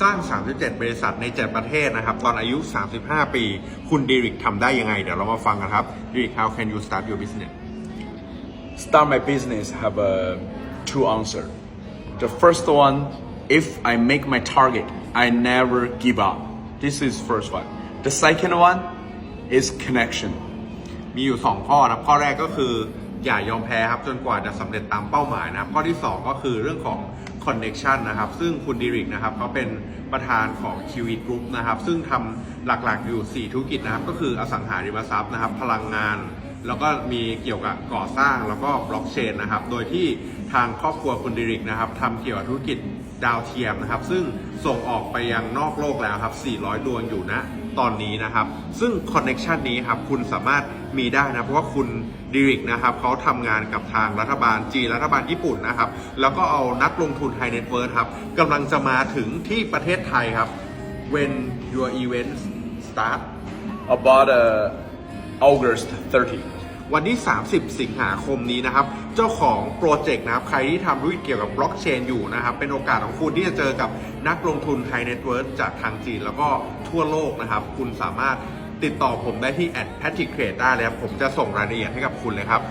สร้าง 37 บริษัทใน 7 ประเทศนะครับ ตอนอายุ 35 ปี คุณดิริกทำได้ยังไง เดี๋ยวเรามาฟังกันครับดิริก how can you start your business start my business have a two answer. The first one, if I make my target, I never give up. This is first one. The second one is connection. มีอยู่ 2 ข้อนะครับข้อแรกก็คืออย่ายอมแพ้ครับจนกว่าจะสำเร็จตามเป้าหมายนะครับข้อที่ 2 ก็คือเรื่องของ connection นะครับ ซึ่งคุณดิริกนะครับเขาเป็นประธานของ QE Group นะครับ ซึ่งทำหลักๆอยู่ 4 ธุรกิจนะครับ ก็คืออสังหาริมทรัพย์นะครับ พลังงาน แล้วก็มีเกี่ยวกับก่อสร้างแล้วก็บล็อกเชนนะครับ โดยที่ทางครอบครัวคุณดิริกนะครับทำเกี่ยวกับธุรกิจดาวเทียมนะครับ ซึ่งส่งออกไปยังนอกโลกแล้วครับ 400 ดวงอยู่นะตอนนี้นะครับ ซึ่งคอนเน็ชันนี้ครับ คุณสามารถมีได้นะ เพราะว่าคุณดิริกนะครับเขาทำงานกับทางรัฐบาลจีนรัฐบาลญี่ปุ่นนะครับ แล้วก็เอานักลงทุนไฮเน็ตเวิร์ครับกำลังจะมาถึงที่ประเทศไทยครับ when your events start About uh, August 30. วันที่ 30 สิงหาคมนี้นะครับ เจ้าของโปรเจกต์นะครับ ใครที่ทำธุรกิจเกี่ยวกับบล็อกเชนอยู่นะครับ เป็นโอกาสของคุณที่จะเจอกับนักลงทุนไฮเน็ตเวิร์จากทางจีน แล้วก็ทั่วโลกนะครับ คุณสามารถติดต่อผมได้ที่ at patrick trade ได้เลยครับ ผมจะส่งรายละเอียดให้กับคุณเลยครับ